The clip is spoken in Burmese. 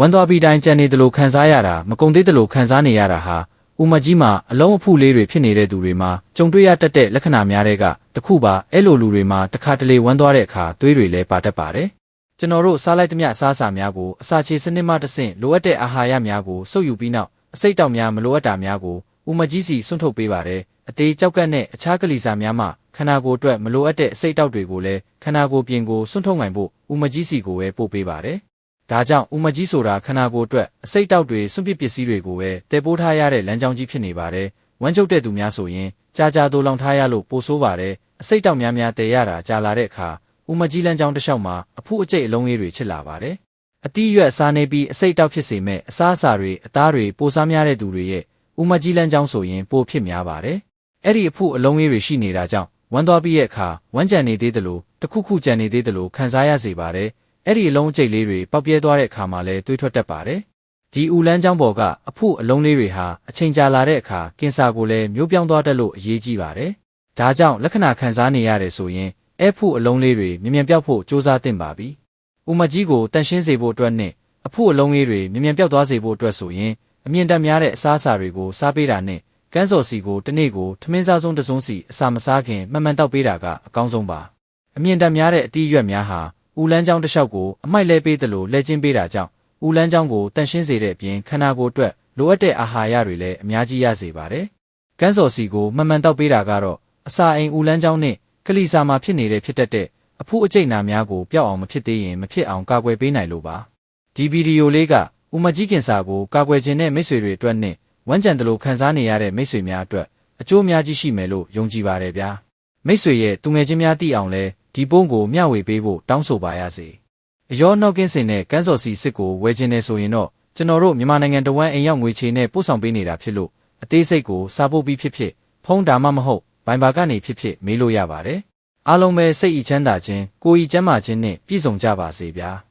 ဝမ်းသွားပြီးတိုင်းကြံနေသလိုခံစားရတာမကုံသေးသလိုခံစားနေရတာဟာဦးမကြီးမှာအလုံးအဖုလေးတွေဖြစ်နေတဲ့သူတွေမှာကြုံတွေ့ရတတ်တဲ့လက္ခဏာများတဲ့ကတစ်ခုပါအဲ့လိုလူတွေမှာတစ်ခါတလေဝမ်းသွားတဲ့အခါသွေးတွေလည်းပါတတ်ပါတယ်ကျွန်တော်တို့စားလိုက်သမျှအစားအစာများကိုအစာချေစနစ်မှတဆင့်လိုအပ်တဲ့အာဟာရများကိုစုပ်ယူပြီးနောက်အစိတ်တောက်များမလိုအပ်တာများကိုဦးမကြီးစီစွန့်ထုတ်ပေးပါတယ်အသေးကြောက်ကက်နဲ့အခြားကလေးစာများမှခန္ဓာကိုယ်အတွက်မလိုအပ်တဲ့အစိတ်တောက်တွေကိုလည်းခန္ဓာကိုယ်ပြင်ကိုစွန့်ထုတ်နိုင်ဖို့ဦးမကြီးစီကိုပဲပို့ပေးပါတယ် ဒါကြောင့်ဦးမကြီးဆိုတာခန္ဓာကိုယ်အတွက်အစိတ်တောက်တွေစွန့်ပစ်ပစ္စည်းတွေကိုပဲတည်ပိုးထားရတဲ့လမ်းကြောင်းကြီးဖြစ်နေပါတယ်ဝမ်းကျုပ်တဲ့သူများဆိုရင်ကြာကြာသိုးလောင်ထားရလို့ပိုဆိုးပါတယ်အစိတ်တောက်များများတည်ရတာကြာလာတဲ့အခါဦးမကြီးလမ်းကြောင်းတစ်လျှောက်မှာအဖုအကျိတ်အလုံးလေးတွေချစ်လာပါတယ်အတီးရွက်စားနေပြီးအစိတ်တောက်ဖြစ်စေမဲ့အစားအစာတွေအသားတွေပိုစားများတဲ့သူတွေရဲ့ဦးမကြီးလမ်းကြောင်းဆိုရင်ပိုဖြစ်များပါတယ်အဲ့ဒီအဖုအလုံးလေးတွေရှိနေတာကြောင့်ဝမ်းသွားပြီးရဲ့အခါဝမ်းကြံနေသေးသလိုတစ်ခုခုကြံနေသေးသလိုခံစားရစေပါတယ် အဲ့ဒီအလုံးအကျိတ်လေးတွေပေါက်ပြဲသွားတဲ့အခါမှာလည်းတွေးထွက်တတ်ပါတယ်ဒီဦးလန်းကြောင်းပေါ်ကအဖုအလုံးလေးတွေဟာအချိန်ကြာလာတဲ့အခါကင်ဆာကိုလည်းမျိုးပြောင်းသွားတတ်လို့အရေးကြီးပါတယ်ဒါကြောင့်လက္ခဏာခံစားနေရတယ်ဆိုရင်အဲ့ဖုအလုံးလေးတွေမြ мян ပြောက်ဖို့စ조사သင့်ပါပြီဦးမကြီးကိုတန်ရှင်းစေဖို့အတွက်နဲ့အဖုအလုံးလေးတွေမြ мян ပြောက်သွားစေဖို့အတွက်ဆိုရင်အမြင့်တက်များတဲ့အစားအစာတွေကိုစားပေးတာနဲ့ကန်းစော်စီကိုတစ်နေ့ကိုထမင်းစားဆုံးတစ်စုံစီအစာမစားခင်မှန်မှန်တောက်ပေးတာကအကောင်းဆုံးပါအမြင့်တက်များတဲ့အသီးရွက်များဟာ ဦးလန်းချောင်းတစ်လျှောက်ကိုအမိုက်လဲပေးသလိုလဲကျင်းပေးတာကြောင့်ဦးလန်းချောင်းကိုတန်ရှင်းစေတဲ့အပြင်ခန္ဓာကိုယ်အတွက်လိုအပ်တဲ့အာဟာရတွေလည်းအများကြီးရစေပါတယ်ကန်းစော်စီကိုမှန်မှန်တောက်ပေးတာကတော့အစာအိမ်ဦးလန်းချောင်းနဲ့ကလီစာမှာဖြစ်နေတဲ့ဖြစ်တတ်တဲ့အဖုအကျိတ်နာများကိုပျောက်အောင်မဖြစ်သေးရင်မဖြစ်အောင်ကာကွယ်ပေးနိုင်လို့ပါဒီဗီဒီယိုလေးကဦးမကြီးကင်ဆာကိုကာကွယ်ခြင်းနဲ့မိတ်ဆွေတွေအတွက်နဲ့ဝမ်းကြံတယ်လို့ခံစားနေရတဲ့မိတ်ဆွေများအတွက်အကျိုးအများကြီးရှိမယ်လို့ယုံကြည်ပါတယ်ဗျာမိတ်ဆွေရဲ့သူငယ်ချင်းများသိအောင်လဲ ဒီပုံးကိုမျှဝေပေးဖို့တောင်းဆိုပါရစေအယောနောက်ကင်းစင်နဲ့ကန်းစော်စီစစ်ကိုဝယ်ခြင်းနဲ့ဆိုရင်တော့ကျွန်တော်တို့မြန်မာနိုင်ငံတဝန်းအိမ်ရောက်ငွေချေနဲ့ပို့ဆောင်ပေးနေတာဖြစ်လို့အသေးစိတ်ကိုစာပို့ပြီးဖြစ်ဖြစ်ဖုန်းဒါမှမဟုတ်ဘိုင်ဘာကနေဖြစ်ဖြစ်မေးလို့ရပါတယ်အားလုံးပဲစိတ်ဤချမ်းသာခြင်းကိုယ်ဤကျန်းမာခြင်းနဲ့ပြည့်စုံကြပါစေဗျာ